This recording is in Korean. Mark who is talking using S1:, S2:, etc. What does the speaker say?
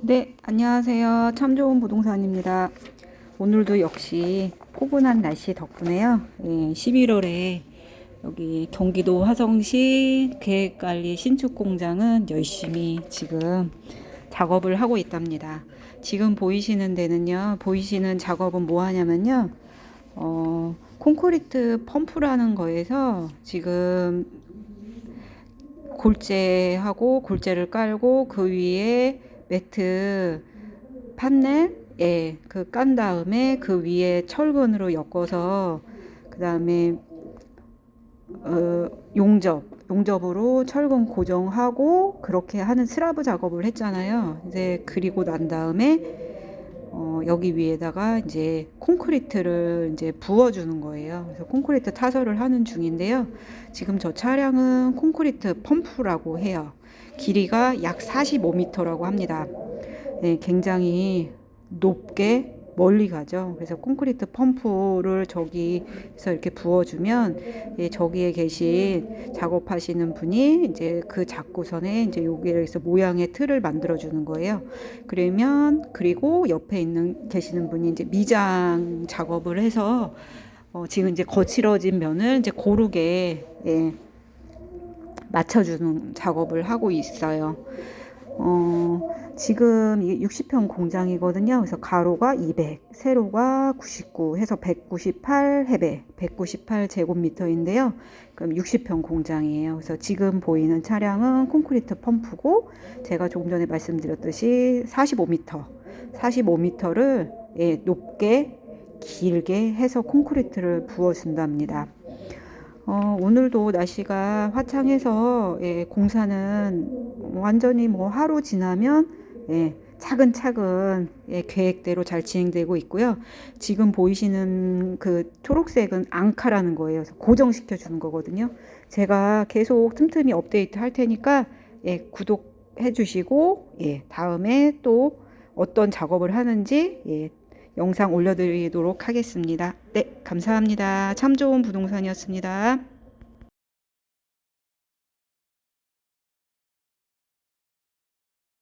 S1: 네, 안녕하세요. 참 좋은 부동산입니다. 오늘도 역시 포근한 날씨 덕분에요. 예, 11월에 여기 경기도 화성시 계획관리 신축 공장은 열심히 지금 작업을 하고 있답니다. 지금 보이시는 데는요, 보이시는 작업은 뭐 하냐면요, 어, 콘크리트 펌프라는 거에서 지금 골재하고 골재를 깔고 그 위에 매트 판넬 예, 그깐 다음에 그 위에 철근으로 엮어서 그 다음에 어, 용접 용접으로 철근 고정하고 그렇게 하는 스라브 작업을 했잖아요. 이제 그리고 난 다음에 어, 여기 위에다가 이제 콘크리트를 이제 부어주는 거예요. 그래서 콘크리트 타설을 하는 중인데요. 지금 저 차량은 콘크리트 펌프라고 해요. 길이가 약 45m라고 합니다. 네, 굉장히 높게 멀리 가죠. 그래서 콘크리트 펌프를 저기서 이렇게 부어주면 예, 저기에 계신 작업하시는 분이 이제 그 작고선에 이제 여기에서 모양의 틀을 만들어 주는 거예요. 그러면 그리고 옆에 있는 계시는 분이 이제 미장 작업을 해서 어, 지금 이제 거칠어진 면을 이제 고르게 예, 맞춰주는 작업을 하고 있어요. 어, 지금 이게 60평 공장이거든요. 그래서 가로가 200, 세로가 99 해서 198 해배, 198 제곱미터인데요. 그럼 60평 공장이에요. 그래서 지금 보이는 차량은 콘크리트 펌프고 제가 조금 전에 말씀드렸듯이 45m, 45m를 예, 높게 길게 해서 콘크리트를 부어준답니다. 어, 오늘도 날씨가 화창해서 예, 공사는 완전히 뭐 하루 지나면 예, 차근차근 예, 계획대로 잘 진행되고 있고요. 지금 보이시는 그 초록색은 앙카라는 거예요. 고정시켜 주는 거거든요. 제가 계속 틈틈이 업데이트 할 테니까 예, 구독해 주시고 예, 다음에 또 어떤 작업을 하는지 예, 영상 올려드리도록 하겠습니다. 네, 감사합니다. 참 좋은 부동산이었습니다.